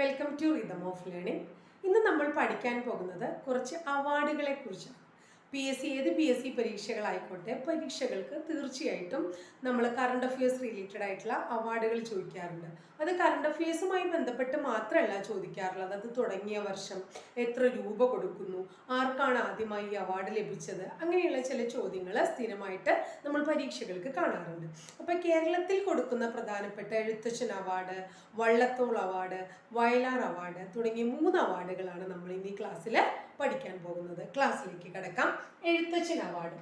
Welcome to rhythm of learning ഇന്ന് നമ്മൾ പഠിക്കാൻ പോകുന്നത് കുറച്ച് അവാർഡുകളെ കുറിച്ചാണ്. പി എസ് സി ഏത് പി എസ് സി പരീക്ഷകളായിക്കോട്ടെ പരീക്ഷകൾക്ക് തീർച്ചയായിട്ടും നമ്മൾ കറണ്ട് അഫയേഴ്സ് റിലേറ്റഡ് ആയിട്ടുള്ള അവാർഡുകൾ ചോദിക്കാറുണ്ട്. അത് കറണ്ട് അഫയേഴ്സുമായി ബന്ധപ്പെട്ട് മാത്രമല്ല ചോദിക്കാറുള്ളത്. അത് തുടങ്ങിയ വർഷം എത്ര രൂപ കൊടുക്കുന്നു? ആർക്കാണ് ആദ്യമായി ഈ അവാർഡ് ലഭിച്ചത്? അങ്ങനെയുള്ള ചില ചോദ്യങ്ങൾ സ്ഥിരമായിട്ട് നമ്മൾ പരീക്ഷകൾക്ക് കാണാറുണ്ട്. അപ്പോൾ കേരളത്തിൽ കൊടുക്കുന്ന പ്രധാനപ്പെട്ട Ezhuthachan award Vallathol award Vayalar award തുടങ്ങിയ മൂന്ന് അവാർഡുകളാണ് നമ്മൾ ഇന്ന് ഈ ക്ലാസ്സിൽ പഠിക്കാൻ പോകുന്നത്. ക്ലാസ്സിലേക്ക് കിടക്കാം. എഴുത്തച്ഛൻ അവാർഡ്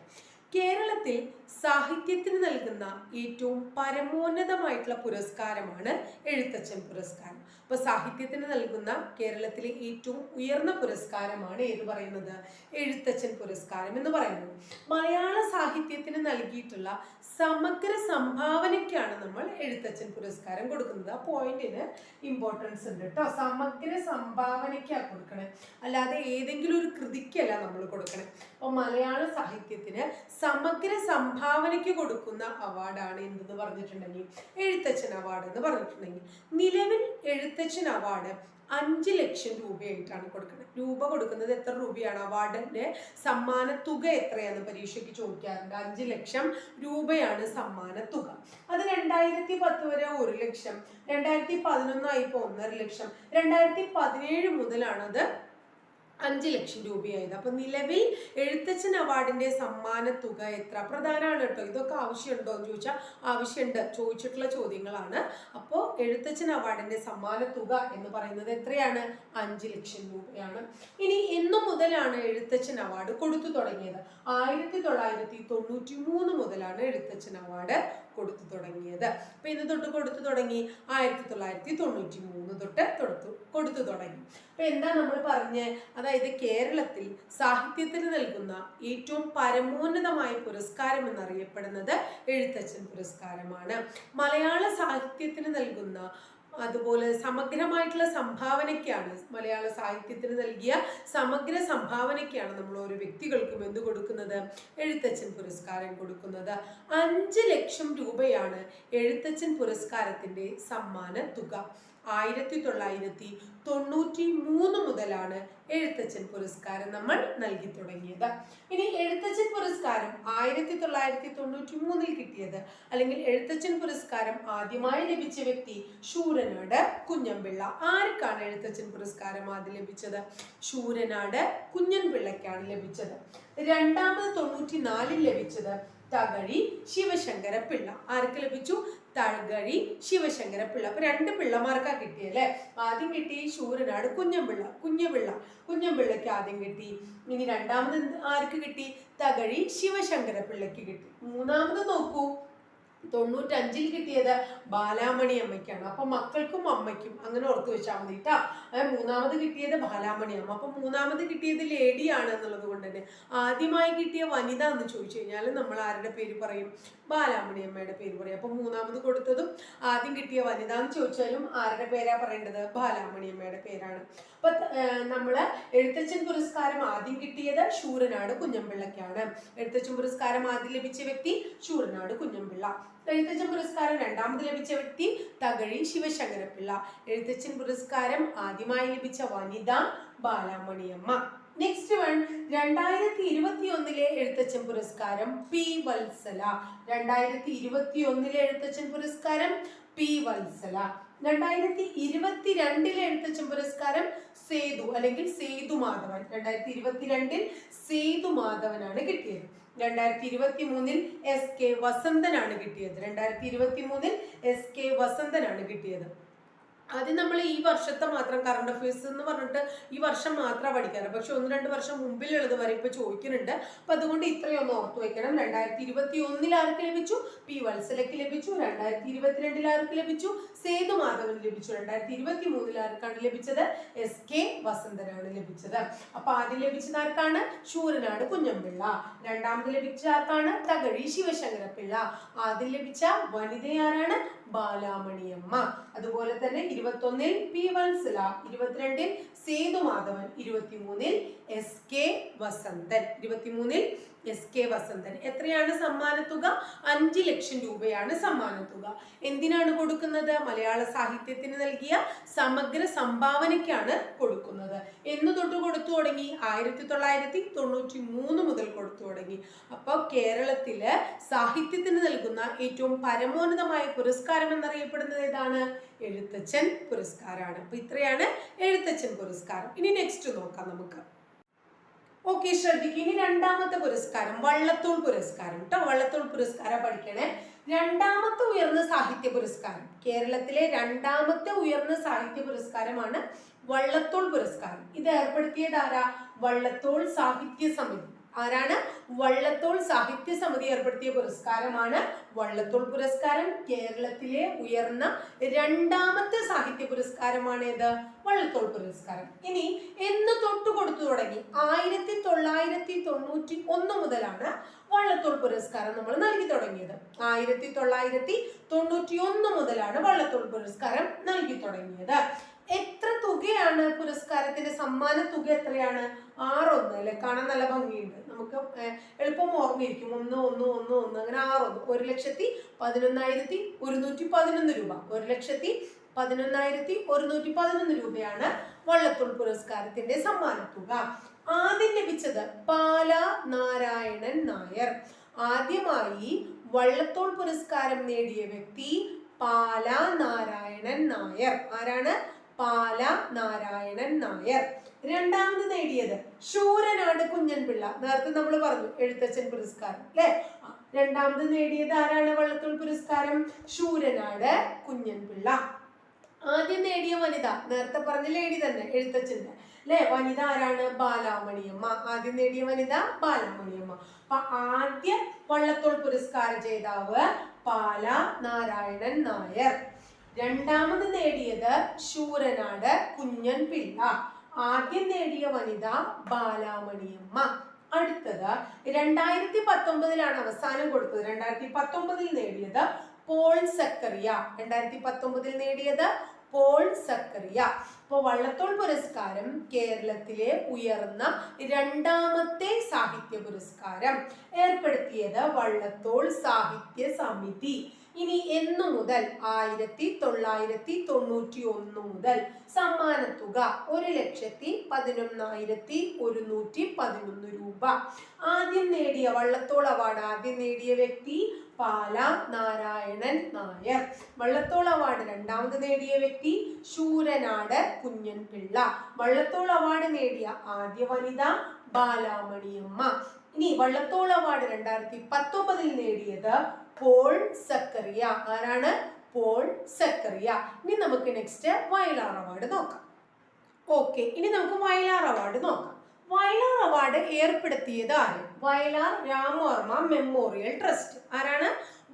കേരളത്തിൽ സാഹിത്യത്തിന് നൽകുന്ന ഏറ്റവും പരമോന്നതമായിട്ടുള്ള പുരസ്കാരമാണ് എഴുത്തച്ഛൻ പുരസ്കാരം. അപ്പോൾ സാഹിത്യത്തിന് നൽകുന്ന കേരളത്തിലെ ഏറ്റവും ഉയർന്ന പുരസ്കാരമാണ് ഏത് പറയുന്നത്? എഴുത്തച്ഛൻ പുരസ്കാരം എന്ന് പറയുന്നത്. മലയാള സാഹിത്യത്തിന് നൽകിയിട്ടുള്ള സമഗ്ര സംഭാവനയ്ക്കാണ് നമ്മൾ എഴുത്തച്ഛൻ പുരസ്കാരം കൊടുക്കുന്നത്. ആ പോയിന്റിന് ഇമ്പോർട്ടൻസ് ഉണ്ട് കേട്ടോ. സമഗ്ര സംഭാവനയ്ക്കാണ് കൊടുക്കണേ. അല്ലാതെ ഏതെങ്കിലും ഒരു കൃതിക്കല്ല നമ്മൾ കൊടുക്കണേ. അപ്പോൾ മലയാള സാഹിത്യത്തിന് സമഗ്ര സംഭാവനയ്ക്ക് കൊടുക്കുന്ന അവാർഡാണ് എന്തെന്ന് പറഞ്ഞിട്ടുണ്ടെങ്കിൽ എഴുത്തച്ഛൻ അവാർഡ് എന്ന് പറഞ്ഞിട്ടുണ്ടെങ്കിൽ നിലവിൽ എഴുത്തച്ഛൻ അവാർഡ് അഞ്ച് ലക്ഷം രൂപയായിട്ടാണ് കൊടുക്കുന്നത്. രൂപ കൊടുക്കുന്നത് എത്ര രൂപയാണ്? അവാർഡിന്റെ സമ്മാന തുക എത്രയാണ് പരീക്ഷയ്ക്ക് ചോദിക്കാറുണ്ട്. അഞ്ച് ലക്ഷം രൂപയാണ് സമ്മാന തുക. അത് രണ്ടായിരത്തി പത്ത് വരെ ഒരു ലക്ഷം രണ്ടായിരത്തി പതിനൊന്നായിപ്പോൾ ഒന്നര ലക്ഷം രണ്ടായിരത്തി പതിനേഴ് മുതലാണത് അഞ്ച് ലക്ഷം രൂപയായത്. അപ്പൊ നിലവിൽ എഴുത്തച്ഛൻ അവാർഡിന്റെ സമ്മാന തുക എത്ര? പ്രധാനമാണ് കേട്ടോ. ഇതൊക്കെ ആവശ്യമുണ്ടോ എന്ന് ചോദിച്ചാൽ ആവശ്യമുണ്ട്. ചോദിച്ചിട്ടുള്ള ചോദ്യങ്ങളാണ്. അപ്പോൾ എഴുത്തച്ഛൻ അവാർഡിന്റെ സമ്മാന തുക എന്ന് പറയുന്നത് എത്രയാണ്? അഞ്ച് ലക്ഷം രൂപയാണ്. ഇനി എന്നു മുതലാണ് എഴുത്തച്ഛൻ അവാർഡ് കൊടുത്തു തുടങ്ങിയത്. ആയിരത്തി തൊള്ളായിരത്തി തൊണ്ണൂറ്റി മൂന്ന് മുതലാണ് എഴുത്തച്ഛൻ അവാർഡ് കൊടുത്തു തുടങ്ങിയത്. അപ്പൊ ഇത് തൊട്ട് കൊടുത്തു തുടങ്ങി ആയിരത്തി തൊള്ളായിരത്തി തൊണ്ണൂറ്റി മൂന്ന് തൊട്ട് തൊടുത്തു കൊടുത്തു തുടങ്ങി. അപ്പൊ എന്താ നമ്മൾ പറഞ്ഞ്? അതായത് കേരളത്തിൽ സാഹിത്യത്തിന് നൽകുന്ന ഏറ്റവും പരമോന്നതമായ പുരസ്കാരം എന്നറിയപ്പെടുന്നത് എഴുത്തച്ഛൻ പുരസ്കാരമാണ്. മലയാള സാഹിത്യത്തിന് നൽകുന്ന അതുപോലെ സമഗ്രമായിട്ടുള്ള സംഭാവനയ്ക്കാണ് മലയാള സാഹിത്യത്തിന് നൽകിയ സമഗ്ര സംഭാവനയ്ക്കാണ് നമ്മൾ ഓരോ വ്യക്തികൾക്കും എന്ത് കൊടുക്കുന്നത്? എഴുത്തച്ഛൻ പുരസ്കാരം കൊടുക്കുന്നത്. അഞ്ച് ലക്ഷം രൂപയാണ് എഴുത്തച്ഛൻ പുരസ്കാരത്തിന്റെ സമ്മാന തുക ആയിരത്തി തൊള്ളായിരത്തി തൊണ്ണൂറ്റി മൂന്ന് മുതലാണ് എഴുത്തച്ഛൻ പുരസ്കാരം നമ്മൾ നൽകി തുടങ്ങിയത്. ഇനി എഴുത്തച്ഛൻ പുരസ്കാരം ആയിരത്തി തൊള്ളായിരത്തി തൊണ്ണൂറ്റി മൂന്നിൽ കിട്ടിയത് അല്ലെങ്കിൽ എഴുത്തച്ഛൻ പുരസ്കാരം ആദ്യമായി ലഭിച്ച വ്യക്തി ശൂരനാട് കുഞ്ഞൻപിള്ള ആർക്കാണ് എഴുത്തച്ഛൻ പുരസ്കാരം ആദ്യം ലഭിച്ചത്? ശൂരനാട് കുഞ്ഞൻപിള്ളയ്ക്കാണ് ലഭിച്ചത്. രണ്ടാമത് തൊണ്ണൂറ്റി നാലിൽ ലഭിച്ചത് തകഴി ശിവശങ്കര പിള്ള ആർക്ക് ലഭിച്ചു? തകഴി ശിവശങ്കര പിള്ള അപ്പൊ രണ്ട് പിള്ളമാർക്കാ കിട്ടിയല്ലേ ആദ്യം കിട്ടി ശൂരനാട് കുഞ്ഞമ്പിള്ള. കുഞ്ഞപിള്ള കുഞ്ഞമ്പിള്ളക്ക് ആദ്യം കിട്ടി. ഇനി രണ്ടാമത് ആർക്ക് കിട്ടി? തകഴി ശിവശങ്കര പിള്ളയ്ക്ക് കിട്ടി. മൂന്നാമത് നോക്കൂ. തൊണ്ണൂറ്റഞ്ചിൽ കിട്ടിയത് ബാലാമണി അമ്മയ്ക്കാണ്. അപ്പൊ മക്കൾക്കും അമ്മയ്ക്കും അങ്ങനെ ഓർത്ത് വെച്ചാൽ മതി കേട്ടാ മൂന്നാമത് കിട്ടിയത് ബാലാമണി അമ്മ. അപ്പൊ മൂന്നാമത് കിട്ടിയത് ലേഡിയാണ് എന്നുള്ളത് കൊണ്ട് തന്നെ ആദ്യമായി കിട്ടിയ വനിത എന്ന് ചോദിച്ചു കഴിഞ്ഞാൽ നമ്മൾ ആരുടെ പേര് പറയും? ബാലാമണി അമ്മയുടെ പേര് പറയും. അപ്പൊ മൂന്നാമത് കൊടുത്തതും ആദ്യം കിട്ടിയ വനിത എന്ന് ചോദിച്ചാലും ആരുടെ പേരാ പറയേണ്ടത്? ബാലാമണി അമ്മയുടെ പേരാണ്. അപ്പൊ നമ്മൾ എഴുത്തച്ഛൻ പുരസ്കാരം ആദ്യം കിട്ടിയത് ശൂരനാട് കുഞ്ഞമ്പിള്ളക്കാണ് എഴുത്തച്ഛൻ പുരസ്കാരം ആദ്യം ലഭിച്ച വ്യക്തി ശൂരനാട് കുഞ്ഞമ്പിള്ള. എഴുത്തച്ഛൻ പുരസ്കാരം രണ്ടാമത് ലഭിച്ച വ്യക്തി തകഴി ശിവശങ്കരപിള്ള എഴുത്തച്ഛൻ പുരസ്കാരം ആദ്യമായി ലഭിച്ച വനിത ബാലാമണിയമ്മ. നെക്സ്റ്റ് വൺ രണ്ടായിരത്തി ഇരുപത്തി ഒന്നിലെ എഴുത്തച്ഛൻ പുരസ്കാരം പി വത്സല. രണ്ടായിരത്തി ഇരുപത്തി ഒന്നിലെ എഴുത്തച്ഛൻ പുരസ്കാരം പി വത്സല. രണ്ടായിരത്തി ഇരുപത്തി രണ്ടിലെ എഴുത്തച്ഛൻ പുരസ്കാരം സേതു അല്ലെങ്കിൽ സേതു മാധവൻ രണ്ടായിരത്തി ഇരുപത്തിരണ്ടിൽ സേതു മാധവനാണ് കിട്ടിയത്. രണ്ടായിരത്തി ഇരുപത്തി മൂന്നിൽ എസ് കെ വസന്തനാണ് കിട്ടിയത്. രണ്ടായിരത്തി ഇരുപത്തി മൂന്നിൽ എസ് കെ വസന്തനാണ് കിട്ടിയത്. ആദ്യം നമ്മൾ ഈ വർഷത്തെ മാത്രം കറണ്ട് അഫയേഴ്സ് എന്ന് പറഞ്ഞിട്ട് ഈ വർഷം മാത്രം പഠിക്കാറ്. പക്ഷെ ഒന്ന് രണ്ട് വർഷം മുമ്പിലുള്ളത് വരെ ഇപ്പൊ ചോദിക്കുന്നുണ്ട്. അപ്പൊ അതുകൊണ്ട് ഇത്രയൊന്ന് ഓർത്തു വെക്കണം. രണ്ടായിരത്തി ഇരുപത്തി ഒന്നിൽ ആർക്ക് ലഭിച്ചു? പി വത്സലയ്ക്ക് ലഭിച്ചു. രണ്ടായിരത്തി ഇരുപത്തിരണ്ടിൽ ആർക്ക് ലഭിച്ചു? സേതു മാധവന് ലഭിച്ചു. രണ്ടായിരത്തി ഇരുപത്തി മൂന്നിൽ ആർക്കാണ് ലഭിച്ചത്? എസ് കെ വസന്തനാണ് ലഭിച്ചത്. അപ്പൊ ആദ്യം ലഭിച്ചത് ആർക്കാണ്? ശൂരനാട് കുഞ്ഞമ്പിള്ള. രണ്ടാമത് ലഭിച്ച ആർക്കാണ്? തകഴി ശിവശങ്കരപ്പിള്ള. ആദ്യം ലഭിച്ച വനിതയാരാണ്? ബാലാമണിയമ്മ. അതുപോലെ തന്നെ ഇരുപത്തൊന്നിൽ പി വത്സല ഇരുപത്തിരണ്ടിൽ സേതു മാധവൻ ഇരുപത്തിമൂന്നിൽ എസ് കെ വസന്തൻ ഇരുപത്തിമൂന്നിൽ എസ് കെ വസന്തൻ എത്രയാണ് സമ്മാനത്തുക അഞ്ച് ലക്ഷം രൂപയാണ് സമ്മാനത്തുക എന്തിനാണ് കൊടുക്കുന്നത്? മലയാള സാഹിത്യത്തിന് നൽകിയ സമഗ്ര സംഭാവനയ്ക്കാണ് കൊടുക്കുന്നത്. എന്ന് തൊട്ട് കൊടുത്തു തുടങ്ങി. ആയിരത്തി തൊള്ളായിരത്തി തൊണ്ണൂറ്റി മൂന്ന് മുതൽ കൊടുത്തു തുടങ്ങി. അപ്പോൾ കേരളത്തിൽ സാഹിത്യത്തിന് നൽകുന്ന ഏറ്റവും പരമോന്നതമായ പുരസ്കാരം എന്നറിയപ്പെടുന്നത് ഏതാണ്? എഴുത്തച്ഛൻ പുരസ്കാരമാണ് അപ്പൊ ഇത്രയാണ് എഴുത്തച്ഛൻ പുരസ്കാരം. ഇനി നെക്സ്റ്റ് നോക്കാം നമുക്ക്. ഓക്കെ ശ്രദ്ധിക്കുക ഇനി രണ്ടാമത്തെ പുരസ്കാരം വള്ളത്തോൾ പുരസ്കാരം. കേട്ടോ വള്ളത്തോൾ പുരസ്കാരം പഠിക്കണേ. രണ്ടാമത്തെ ഉയർന്ന സാഹിത്യ പുരസ്കാരം. കേരളത്തിലെ രണ്ടാമത്തെ ഉയർന്ന സാഹിത്യ പുരസ്കാരമാണ് വള്ളത്തോൾ പുരസ്കാരം. ഇത് ഏർപ്പെടുത്തിയത് ആരാ? വള്ളത്തോൾ സാഹിത്യ സമിതി. ആരാണ്? വള്ളത്തോൾ സാഹിത്യ സമിതി ഏർപ്പെടുത്തിയ പുരസ്കാരമാണ് വള്ളത്തോൾ പുരസ്കാരം. കേരളത്തിലെ ഉയർന്ന രണ്ടാമത്തെ സാഹിത്യ പുരസ്കാരമാണ് ഏത്? വള്ളത്തോൾ പുരസ്കാരം. ഇനി എന്ന് തൊട്ട് കൊടുത്തു തുടങ്ങി. ആയിരത്തി തൊള്ളായിരത്തി തൊണ്ണൂറ്റി ഒന്ന് മുതലാണ് വള്ളത്തോൾ പുരസ്കാരം നമ്മൾ നൽകി തുടങ്ങിയത്. ആയിരത്തി തൊള്ളായിരത്തി തൊണ്ണൂറ്റി ഒന്ന് മുതലാണ് വള്ളത്തോൾ പുരസ്കാരം നൽകി തുടങ്ങിയത്. എത്ര തുകയാണ് പുരസ്കാരത്തിന്റെ സമ്മാന തുക എത്രയാണ്? ആറൊന്ന് അല്ലെ? കാണാൻ നല്ല ഭംഗിയുണ്ട്. നമുക്ക് എളുപ്പം ഓർമ്മയിരിക്കും. ഒന്ന് ഒന്ന് ഒന്ന് ഒന്ന് അങ്ങനെ ആറൊന്ന് ഒരു ലക്ഷത്തി പതിനൊന്നായിരത്തി ഒരുന്നൂറ്റി പതിനൊന്ന് രൂപ. ഒരു ലക്ഷത്തി പതിനൊന്നായിരത്തി ഒരുന്നൂറ്റി പതിനൊന്ന് രൂപയാണ് വള്ളത്തോൾ പുരസ്കാരത്തിന്റെ സമ്മാന തുക ആദ്യം ലഭിച്ചത് പാല നാരായണൻ നായർ. ആദ്യമായി വള്ളത്തോൾ പുരസ്കാരം നേടിയ വ്യക്തി പാല നാരായണൻ നായർ. ആരാണ്? പാല നാരായണൻ നായർ. രണ്ടാമത് നേടിയത് ശൂരനാട് കുഞ്ഞൻപിള്ള. നേരത്തെ നമ്മൾ പറഞ്ഞു എഴുത്തച്ഛൻ പുരസ്കാരം അല്ലെ? രണ്ടാമത് നേടിയത് ആരാണ്? വള്ളത്തോൾ പുരസ്കാരം ശൂരനാട് കുഞ്ഞൻ പിള്ള ആദ്യം നേടിയ വനിത നേരത്തെ പറഞ്ഞ ലേഡി തന്നെ എഴുത്തച്ഛന്റെ അല്ലെ? വനിത ആരാണ്? ബാലാമണിയമ്മ. ആദ്യം നേടിയ വനിത ബാലാമണിയമ്മ. അപ്പൊ ആദ്യ വള്ളത്തോൾ പുരസ്കാര ജേതാവ് പാല നാരായണൻ നായർ. രണ്ടാമത് നേടിയത് ശൂരനാട് കുഞ്ഞൻ പിള്ള. ആദ്യം നേടിയ വനിത ബാലാമണിയമ്മ. അടുത്തത് രണ്ടായിരത്തി പത്തൊമ്പതിലാണ് അവസാനം കൊടുത്തത്. രണ്ടായിരത്തി പത്തൊമ്പതിൽ നേടിയത് പോൾ സക്കറിയ. രണ്ടായിരത്തി പത്തൊമ്പതിൽ നേടിയത് പോൾ സക്കറിയ. അപ്പോൾ വള്ളത്തോൾ പുരസ്കാരം കേരളത്തിലെ ഉയർന്ന രണ്ടാമത്തെ സാഹിത്യ പുരസ്കാരം. ഏർപ്പെടുത്തിയത് വള്ളത്തോൾ സാഹിത്യ സമിതി. ഇനി എന്നു മുതൽ ആയിരത്തി തൊള്ളായിരത്തി തൊണ്ണൂറ്റി ഒന്ന് മുതൽ സമ്മാനത്തുക ഒരു ലക്ഷത്തി പതിനൊന്നായിരത്തി ഒരുന്നൂറ്റി പതിനൊന്ന് രൂപ. ആദ്യം നേടിയ വള്ളത്തോൾ അവാർഡ് ആദ്യം നേടിയ വ്യക്തി പാല നാരായണൻ നായർ. വള്ളത്തോൾ അവാർഡ് രണ്ടാമത് നേടിയ വ്യക്തി ശൂരനാട് കുഞ്ഞൻ പിള്ള വള്ളത്തോൾ അവാർഡ് നേടിയ ആദ്യ വനിത ബാലാമണിയമ്മ. ഇനി വള്ളത്തോൾ അവാർഡ് രണ്ടായിരത്തി പത്തൊമ്പതിൽ നേടിയത് പോൾ സക്കറിയ ആരാണ്? പോൾ സക്കറിയ ഇനി നമുക്ക് നെക്സ്റ്റ് വയലാർ അവാർഡ് നോക്കാം. ഓക്കെ ഇനി നമുക്ക് വയലാർ അവാർഡ് നോക്കാം. വയലാർ അവാർഡ് ഏർപ്പെടുത്തിയത് ആര്? വയലാർ രാമവർമ്മ മെമ്മോറിയൽ ട്രസ്റ്റ് ആരാണ്?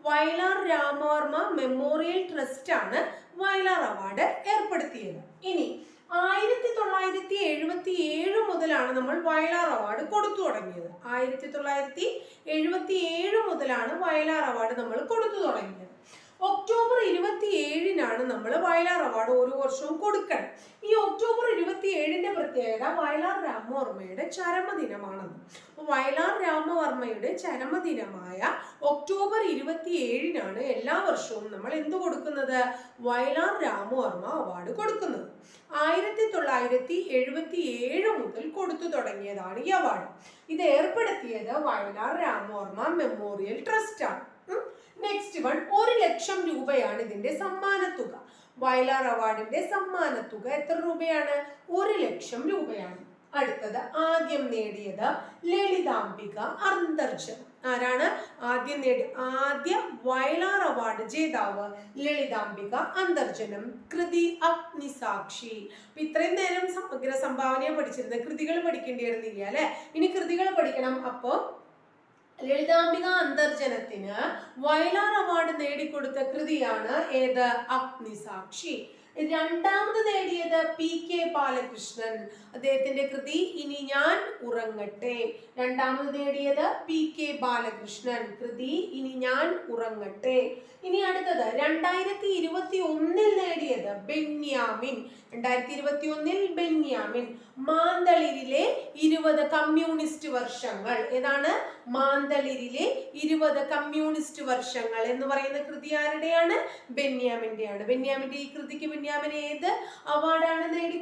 വയലാർ രാമവർമ്മ മെമ്മോറിയൽ ട്രസ്റ്റ് ആണ് വയലാർ അവാർഡ് ഏർപ്പെടുത്തിയത്. ഇനി ആയിരത്തി തൊള്ളായിരത്തി എഴുപത്തി ഏഴ് മുതലാണ് നമ്മൾ വയലാർ അവാർഡ് കൊടുത്തു തുടങ്ങിയത്. ആയിരത്തി തൊള്ളായിരത്തി എഴുപത്തി ഏഴ് മുതലാണ് വയലാർ അവാർഡ് നമ്മൾ കൊടുത്തു തുടങ്ങിയത്. ഒക്ടോബർ ഇരുപത്തി ഏഴിനാണ് നമ്മൾ വയലാർ അവാർഡ് ഓരോ വർഷവും കൊടുക്കണം. ഈ ഒക്ടോബർ ഇരുപത്തി ഏഴിന്റെ പ്രത്യേകത വയലാർ രാമവർമ്മയുടെ ചരമദിനമാണെന്ന്. വയലാർ രാമവർമ്മയുടെ ചരമദിനമായ ഒക്ടോബർ ഇരുപത്തി ഏഴിനാണ് എല്ലാ വർഷവും നമ്മൾ എന്ത് കൊടുക്കുന്നത്? വയലാർ രാമവർമ്മ അവാർഡ് കൊടുക്കുന്നത്. ആയിരത്തി തൊള്ളായിരത്തി എഴുപത്തി ഏഴ് മുതൽ കൊടുത്തു തുടങ്ങിയതാണ് ഈ അവാർഡ് ഇത് ഏർപ്പെടുത്തിയത് വയലാർ രാമവർമ്മ മെമ്മോറിയൽ ട്രസ്റ്റാണ് നെക്സ്റ്റ് വൺ ഒരു ലക്ഷം രൂപയാണ് ഇതിന്റെ സമ്മാനത്തുക. വയലാർ അവാർഡിന്റെ സമ്മാന തുക എത്ര രൂപയാണ്? ഒരു ലക്ഷം രൂപയാണ്. അടുത്തത് ആദ്യം നേടിയത് ലളിതാംബിക അന്തർജൻ ആരാണ്? ആദ്യം നേടി ആദ്യ വയലാർ അവാർഡ് ജേതാവ് ലളിതാംബിക അന്തർജനം കൃതി അഗ്നിസാക്ഷി. അപ്പൊ ഇത്രയും നേരം സമഗ്ര സംഭാവനയെ പഠിച്ചിരുന്നത്. കൃതികൾ പഠിക്കേണ്ടിയിരുന്നില്ല അല്ലെ? ഇനി കൃതികൾ പഠിക്കണം. അപ്പോ ലളിതാംബിക അന്തർജനത്തിന് വയലാർ അവാർഡ് നേടിക്കൊടുത്ത കൃതിയാണ് ഏത്? അഗ്നിസാക്ഷി. രണ്ടാമത് നേടിയത് പി കെ ബാലകൃഷ്ണൻ. അദ്ദേഹത്തിന്റെ കൃതി ഇനി ഞാൻ ഉറങ്ങട്ടെ. രണ്ടാമത് നേടിയത് പി കെ ബാലകൃഷ്ണൻ. കൃതി ഇനി ഞാൻ ഉറങ്ങട്ടെ. ഇനി അടുത്തത് രണ്ടായിരത്തി ഇരുപത്തി ഒന്നിൽ നേടിയത് ബെന്യാമിൻ. രണ്ടായിരത്തി ഇരുപത്തി ഒന്നിൽ ബെന്യാമിൻ. മാന്തളിരിലെ ഇരുപത് കമ്മ്യൂണിസ്റ്റ് വർഷങ്ങൾ. ഏതാണ്? മാന്തളിരിലെ ഇരുപത് കമ്മ്യൂണിസ്റ്റ് വർഷങ്ങൾ എന്ന് പറയുന്ന കൃതി ആരുടെയാണ്? ബെന്യാമിന്റെയാണ് ബെന്യാമിന്റെ ഈ കൃതിക്ക് ബെന്യാമിൻ ഏത് അവാർഡാണ് നേടി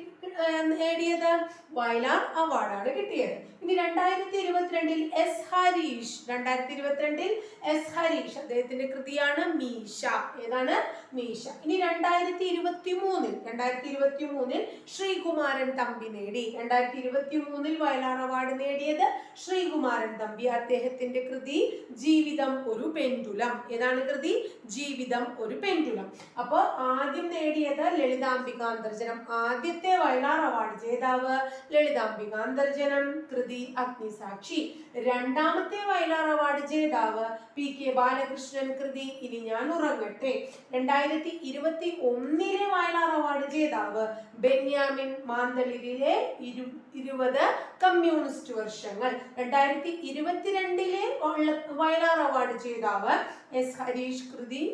നേടിയത്? വയലാർ അവാർഡാണ് കിട്ടിയത്. ഇനി രണ്ടായിരത്തി ഇരുപത്തിരണ്ടിൽ എസ്. ഹരീഷ്. രണ്ടായിരത്തി ഇരുപത്തിരണ്ടിൽ എസ്. ഹരീഷ്. അദ്ദേഹത്തിന്റെ കൃതിയാണ് മീശ. ഏതാണ്? മീശ. ഇനി രണ്ടായിരത്തി ഇരുപത്തി മൂന്നിൽ രണ്ടായിരത്തി ഇരുപത്തി മൂന്നിൽ ശ്രീകുമാരൻ തമ്പി നേടി. രണ്ടായിരത്തി ഇരുപത്തി മൂന്നിൽ വയലാർ അവാർഡ് നേടിയത് ശ്രീകുമാരൻ തമ്പി. അദ്ദേഹത്തിന്റെ കൃതി ജീവിതം ഒരു പെൻഡുലം. ഏതാണ് കൃതി? ജീവിതം ഒരു പെൻഡുലം. അപ്പോൾ ആദ്യം നേടിയത് ലളിതാംബിക അന്തർജനം ആദ്യത്തെ വയലാർ അവാർഡ് ജേതാവ് ലളിതാംബിക അന്തർജനം കൃതി അഗ്നിസാക്ഷി. രണ്ടാമത്തെ വയലാർ അവാർഡ് ജേതാവ് പി കെ ബാലകൃഷ്ണൻ കൃതി. ഇനി ഞാൻ ഉറങ്ങട്ടെ. രണ്ടായിരത്തി ഇരുപത്തി ഒന്നിലെ വയലാർ അവാർഡ് ജേതാവ്. ബെന്യാമിൻ മാന്തളിരിലെ ഇരു ഇരുപത് കമ്മ്യൂണിസ്റ്റ് വർഷങ്ങൾ. രണ്ടായിരത്തി ഇരുപത്തിരണ്ടിലെ വയലാർ അവാർഡ് ജേതാവ് എസ് ഹരീഷ് കൃതി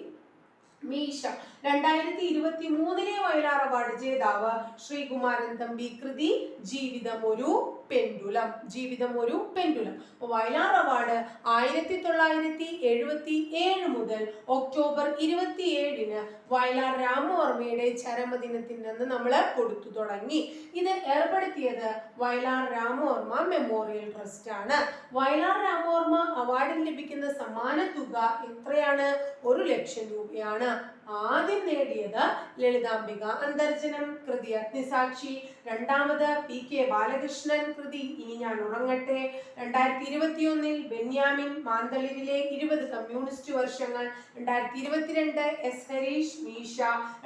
മീശ. രണ്ടായിരത്തി ഇരുപത്തി മൂന്നിലെ വയലാർ അവാർഡ് ജേതാവ് ശ്രീകുമാരൻ തമ്പി കൃതി ജീവിതം ഒരു പെൻഡുലം ജീവിതം ഒരു പെൻഡുലം. അപ്പോൾ വയലാർ അവാർഡ് ആയിരത്തി തൊള്ളായിരത്തി എഴുപത്തി ഏഴ് മുതൽ ഒക്ടോബർ ഇരുപത്തി ഏഴിന് വയലാർ രാമവർമ്മയുടെ ചരമദിനത്തിൽ നിന്ന് നമ്മൾ കൊടുത്തു തുടങ്ങി. ഇത് ഏർപ്പെടുത്തിയത് വയലാർ രാമവർമ്മ മെമ്മോറിയൽ ട്രസ്റ്റ് ആണ്. വയലാർ രാമവർമ്മ അവാർഡിന് ലഭിക്കുന്ന സമ്മാന തുക എത്രയാണ്? ഒരു ലക്ഷം രൂപയാണ്. ആദ്യം നേടിയത് ലളിതാംബിക അന്തർജനം കൃതി അഗ്നിസാക്ഷി. രണ്ടാമത് പി കെ ബാലകൃഷ്ണൻ കൃതി. ഇനി ഞാൻ ഉറങ്ങട്ടെ. രണ്ടായിരത്തി ഇരുപത്തിയൊന്നിൽ ബെന്യാമിൻ മാന്തളിരിലെ ഇരുപത് കമ്മ്യൂണിസ്റ്റ് വർഷങ്ങൾ. രണ്ടായിരത്തി ഇരുപത്തിരണ്ട് എസ് ഹരീഷ് മീഷ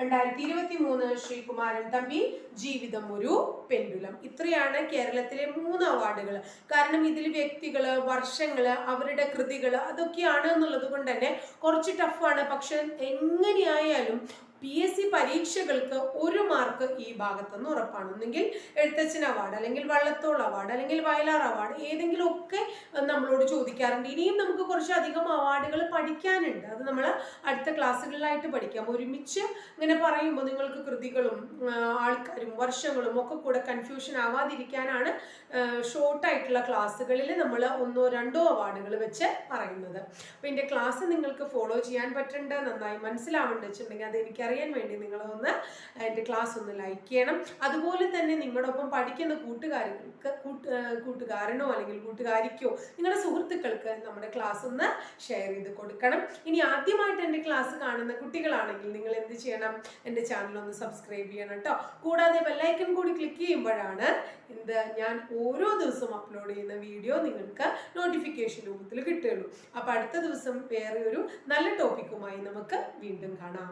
രണ്ടായിരത്തി ഇരുപത്തി മൂന്ന് ശ്രീകുമാരൻ തമ്പി. ജീവിതം ഒരു പെൻഡുലം. ഇത്രയാണ് കേരളത്തിലെ മൂന്ന് അവാർഡുകൾ. കാരണം ഇതിൽ വ്യക്തികൾ വർഷങ്ങൾ അവരുടെ കൃതികൾ അതൊക്കെയാണ് എന്നുള്ളത് കൊണ്ട് തന്നെ കുറച്ച് ടഫാണ്. പക്ഷെ എങ്ങനെയായാലും പി എസ് സി പരീക്ഷകൾക്ക് ഒരു മാർക്ക് ഈ ഭാഗത്തു നിന്ന് ഉറപ്പാണ്. ഒന്നെങ്കിൽ എഴുത്തച്ഛൻ അവാർഡ് അല്ലെങ്കിൽ വള്ളത്തോൾ അവാർഡ് അല്ലെങ്കിൽ വയലാർ അവാർഡ് ഏതെങ്കിലും ഒക്കെ നമ്മളോട് ചോദിക്കാറുണ്ട്. ഇനിയും നമുക്ക് കുറച്ചധികം അവാർഡുകൾ പഠിക്കാനുണ്ട്. അത് നമ്മൾ അടുത്ത ക്ലാസ്സുകളിലായിട്ട് പഠിക്കാം. ഒരുമിച്ച് ഇങ്ങനെ പറയുമ്പോൾ നിങ്ങൾക്ക് കൃതികളും ആൾക്കാരും വർഷങ്ങളും ഒക്കെ കൂടെ കൺഫ്യൂഷൻ ആവാതിരിക്കാനാണ് ഷോർട്ടായിട്ടുള്ള ക്ലാസ്സുകളിൽ നമ്മൾ ഒന്നോ രണ്ടോ അവാർഡുകൾ വെച്ച് പറയുന്നത്. അപ്പോൾ എന്റെ ക്ലാസ് നിങ്ങൾക്ക് ഫോളോ ചെയ്യാൻ പറ്റുന്നുണ്ട് നന്നായി മനസ്സിലാവുന്നുണ്ട് വെച്ചിട്ടുണ്ടെങ്കിൽ അത് എനിക്കറിയാൻ വേണ്ടി നിങ്ങളൊന്ന് എന്റെ ക്ലാസ് ഒന്ന് ലൈക്ക് ചെയ്യണം. അതുപോലെ തന്നെ നിങ്ങളോടൊപ്പം പഠിക്കുന്ന കൂട്ടുകാരികൾക്ക് കൂട്ട് കൂട്ടുകാരനോ അല്ലെങ്കിൽ കൂട്ടുകാരിക്കോ നിങ്ങളുടെ സുഹൃത്തുക്കൾക്ക് നമ്മുടെ ക്ലാസ് ഒന്ന് ഷെയർ ചെയ്ത് കൊടുക്കണം. ഇനി ആദ്യമായിട്ട് എന്റെ ക്ലാസ് കാണുന്ന കുട്ടികളാണെങ്കിൽ നിങ്ങൾ എന്ത് ചെയ്യണം? എന്റെ ചാനൽ ഒന്ന് സബ്സ്ക്രൈബ് ചെയ്യണം കേട്ടോ കൂടാതെ ബെല്ലൈക്കൺ കൂടി ക്ലിക്ക് ചെയ്യുമ്പോഴാണ് എന്ത് ഞാൻ ഓരോ ദിവസവും അപ്ലോഡ് ചെയ്യുന്ന വീഡിയോ നിങ്ങൾക്ക് നോട്ടിഫിക്കേഷൻ രൂപത്തിൽ കിട്ടുകയുള്ളൂ. അപ്പോൾ അടുത്ത ദിവസം വേറെ ഒരു നല്ല ടോപ്പിക്കുമായി നമുക്ക് വീണ്ടും കാണാം.